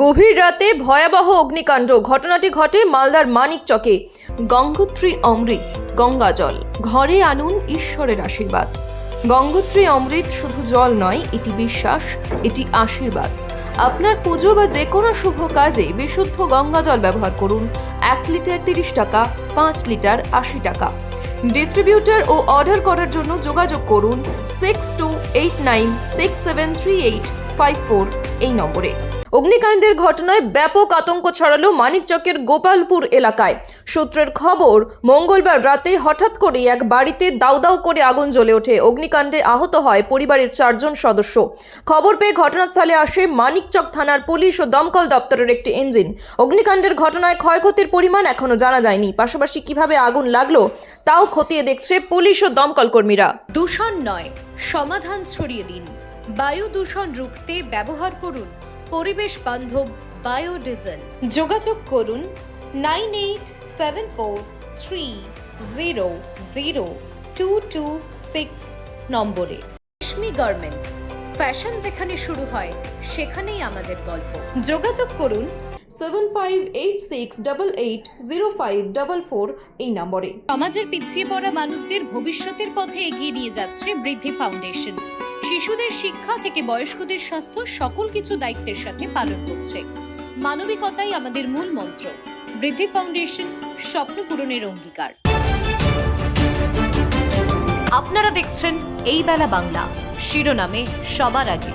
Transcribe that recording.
গভীর রাতে ভয়াবহ অগ্নিকাণ্ড। ঘটনাটি ঘটে মালদার মানিকচকে। গঙ্গোত্রী অমৃত, গঙ্গা জল। ঘরে আনুন ঈশ্বরের আশীর্বাদ। গঙ্গোত্রী অমৃত শুধু জল নয়, এটি বিশ্বাস, এটি আশীর্বাদ। আপনার পুজো বা যে কোনো শুভ কাজে বিশুদ্ধ গঙ্গা জল ব্যবহার করুন। এক লিটার তিরিশ টাকা, পাঁচ লিটার আশি টাকা। ডিস্ট্রিবিউটার ও অর্ডার করার জন্য যোগাযোগ করুন six two eight nine six seven three eight five four এই নম্বরে। অগ্নিকাণ্ডের ঘটনায় ব্যাপক আতঙ্ক ছড়ালো মানিকচকের গোপালপুর এলাকায়। সূত্রের খবর, মঙ্গলবার রাতে হঠাৎ করে এক বাড়িতে দাউ দাউ করে আগুন জ্বলে ওঠে। অগ্নিকাণ্ডে আহত হয় পরিবারের চারজন সদস্য। খবর পেয়ে ঘটনাস্থলে আসে মানিকচক থানার পুলিশ ও দমকল দপ্তরের একটি ইঞ্জিন। অগ্নিকাণ্ডের ঘটনায় ক্ষয়ক্ষতির পরিমাণ এখনও জানা যায়নি। পাশাপাশি কীভাবে আগুন লাগল, তাও খতিয়ে দেখছে পুলিশ ও দমকল কর্মীরা। দূষণ নয়, সমাধান ছড়িয়ে দিন। বায়ু দূষণ রুখতে ব্যবহার করুন। পরিবেশ বান্ধব বায়োডিজেল। যোগাযোগ করুন nine eight seven four three zero zero two two six নম্বরে। রেশমি গার্মেন্টস, ফ্যাশন যেখানে শুরু হয়, সেখানেই আমাদের গল্প। যোগাযোগ করুন seven five eight six double eight zero five double four এই নম্বরে। সমাজের পিছিয়ে পড়া মানুষদের ভবিষ্যতের পথে এগিয়ে নিয়ে যাচ্ছে বৃদ্ধি ফাউন্ডেশন। শিশুদের শিক্ষা থেকে বয়স্কদের স্বাস্থ্য সকল কিছু দায়িত্বের সাথে পালন করছে। মানবিকতাই আমাদের মূল মন্ত্র। বৃদ্ধি ফাউন্ডেশন স্বপ্ন পূরণের অঙ্গীকার। আপনারা দেখছেন এই বেলা বাংলা। শিরোনামে সবার আগে।